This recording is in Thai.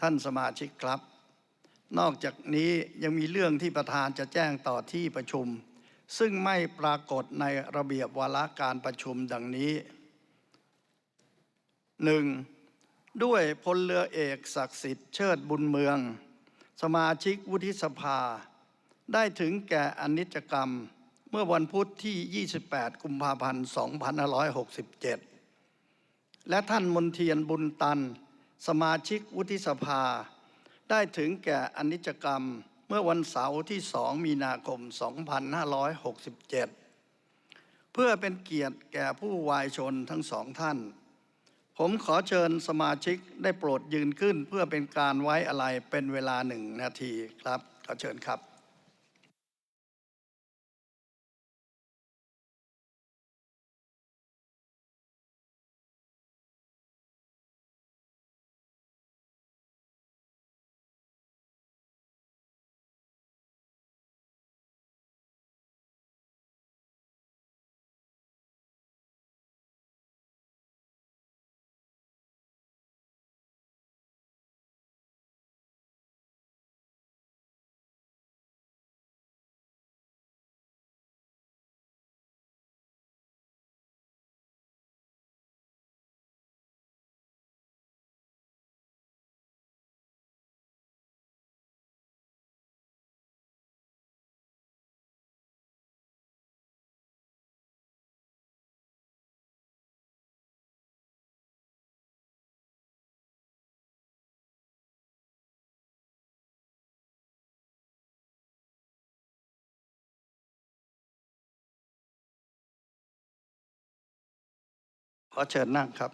ท่านสมาชิกครับ นอกจากนี้ยังมีเรื่องที่ประธานจะแจ้งต่อที่ประชุม ซึ่งไม่ปรากฏในระเบียบวาระการประชุมดังนี้ 1. ด้วยพลเรือเอกศักดิ์สิทธิ์เชิดบุญเมือง สมาชิกวุฒิสภา ได้ถึงแก่อนิจกรรมเมื่อวันพุธที่ 28 กุมภาพันธ์ 2567 และท่านมนเทียนบุญตัน สมาชิกวุฒิสภา ได้ถึงแก่อนิจกรรมเมื่อวันเสาร์ที่ 2 มีนาคม 2567 เพื่อเป็นเกียรติแก่ผู้วายชนทั้งสองท่าน ผมขอเชิญสมาชิกได้โปรดยืนขึ้นเพื่อเป็นการไว้อะไรเป็นเวลาหนึ่งนาทีครับ ขอเชิญครับ เชิญนั่งครับ